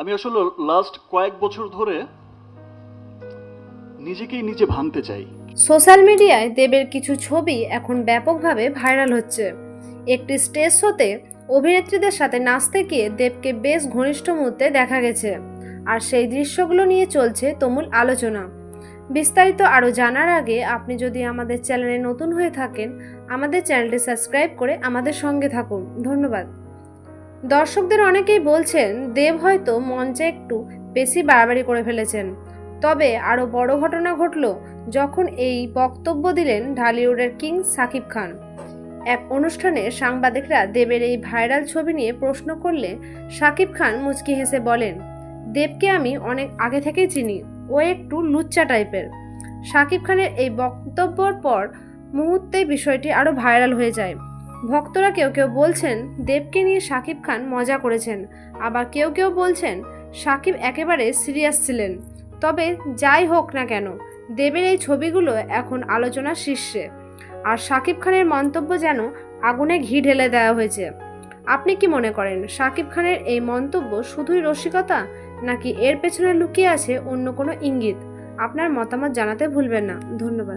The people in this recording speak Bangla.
আমি আসলে লাস্ট কয়েক বছর ধরে নিজেকেই নিজে ভাঙতে চাই। সোশ্যাল মিডিয়ায় দেবের কিছু ছবি এখন ব্যাপকভাবে ভাইরাল হচ্ছে। একটি স্টেজ শোতে অভিনেত্রীদের সাথে নাচতে গিয়ে দেবকে বেশ ঘনিষ্ঠ মুহূর্তে দেখা গেছে। আর সেই দৃশ্যগুলো নিয়ে চলছে তুমুল আলোচনা। বিস্তারিত আরও জানার আগে আপনি যদি আমাদের চ্যানেলে নতুন হয়ে থাকেন, আমাদের চ্যানেলটি সাবস্ক্রাইব করে আমাদের সঙ্গে থাকুন। ধন্যবাদ। দর্শকদের অনেকেই বলছেন, দেব হয়তো মঞ্চে একটু বেশি বাড়াবাড়ি করে ফেলেছেন। তবে আরও বড় ঘটনা ঘটল যখন এই বক্তব্য দিলেন ঢালিউডের কিং সাকিব খান। এক অনুষ্ঠানে সাংবাদিকরা দেবের এই ভাইরাল ছবি নিয়ে প্রশ্ন করলে সাকিব খান মুচকি হেসে বলেন, দেবকে আমি অনেক আগে থেকেই চিনি, ও একটু লুচ্চা টাইপের। সাকিব খানের এই বক্তব্যর পর মুহূর্তেই বিষয়টি আরও ভাইরাল হয়ে যায়। ভক্তরা কেউ কেউ বলছেন, দেবকে নিয়ে সাকিব খান মজা করেছেন। আবার কেউ কেউ বলছেন, সাকিব একেবারে সিরিয়াস ছিলেন। তবে যাই হোক না কেন, দেবের এই ছবিগুলো এখন আলোচনার শীর্ষে। আর সাকিব খানের মন্তব্য যেন আগুনে ঘি ঢেলে দেওয়া হয়েছে। আপনি কি মনে করেন, সাকিব খানের এই মন্তব্য শুধুই রসিকতা, নাকি এর পেছনে লুকিয়ে আছে অন্য কোনো ইঙ্গিত? আপনার মতামত জানাতে ভুলবেন না। ধন্যবাদ।